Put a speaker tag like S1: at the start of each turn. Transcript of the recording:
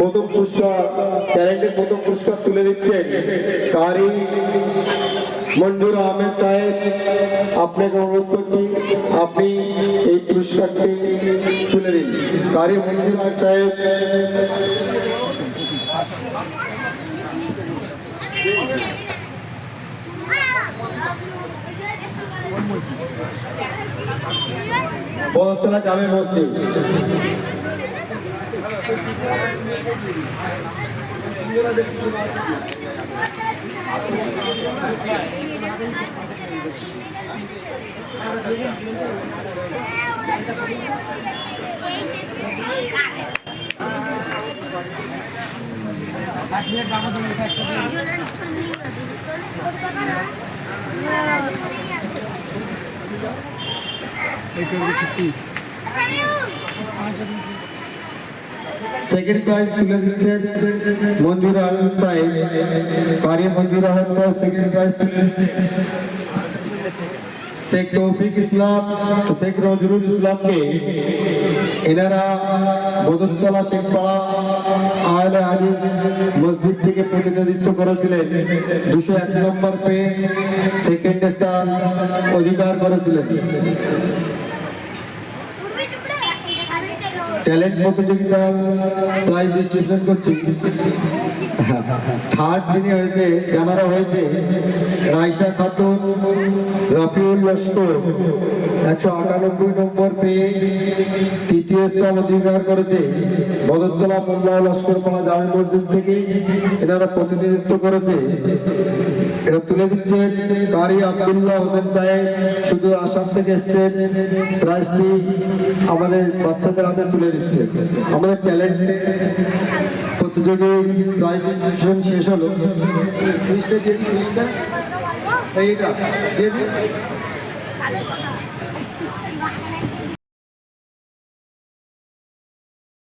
S1: প্রথম পুরস্কার ট্যালেন্টের প্রথম পুরস্কার তুলে দিচ্ছেন কারি মঞ্জুর আহমেদ সাহেব। আপনাকে অনুরোধ করছি, আপনি এই পুরস্কারটি তুলে দিন। কারি মঞ্জুর আহমেদ সাহেব। বদতলা জামে মসজিদ। এই করবে ছুটি আচ্ছা সেকেন্ড প্রাইজ তুলে দিচ্ছে মঞ্জুর আহমেদ সাহেব কারি সাহেব সেকেন্ড প্রাইজ তুলে দিচ্ছে। শেখ তৌফিক ইসলাম, শেখ নজরুল ইসলামকে। এনারা বদরতলা শেখপাড়া আহলে আজিজ মসজিদ থেকে প্রতিনিধিত্ব করেছিলেন। দুশো এক নম্বর পেয়ে সেকেন্ড স্থান অধিকার করেছিলেন। ট্যালেন্ট প্রতিযোগিতা প্রাইজ ডিস্ট্রিবিউশন করছি। থার্ড যিনি হয়েছে জানারা হয়েছে রাইসা খাতুন। রফিউল লস্কর, একশো আটানব্বই নম্বর পেয়ে তৃতীয় স্থান অধিকার করেছে বদরতলা মোল্লা লস্করপাড়া জামে মসজিদ থেকে। এনারা প্রতিনিধিত্ব করেছে। এটা তুলে দিচ্ছে কারি আব্দুল্লাহ হোসেন সাহেব। শুধু আসাম থেকে এসছেন প্রাইজটি আমাদের বাচ্চাদের হাতে তুলে দিচ্ছে আমাদের ট্যালেন্ট প্রতিযোগী প্রাইজ শেষ হলো। এইটা দিন।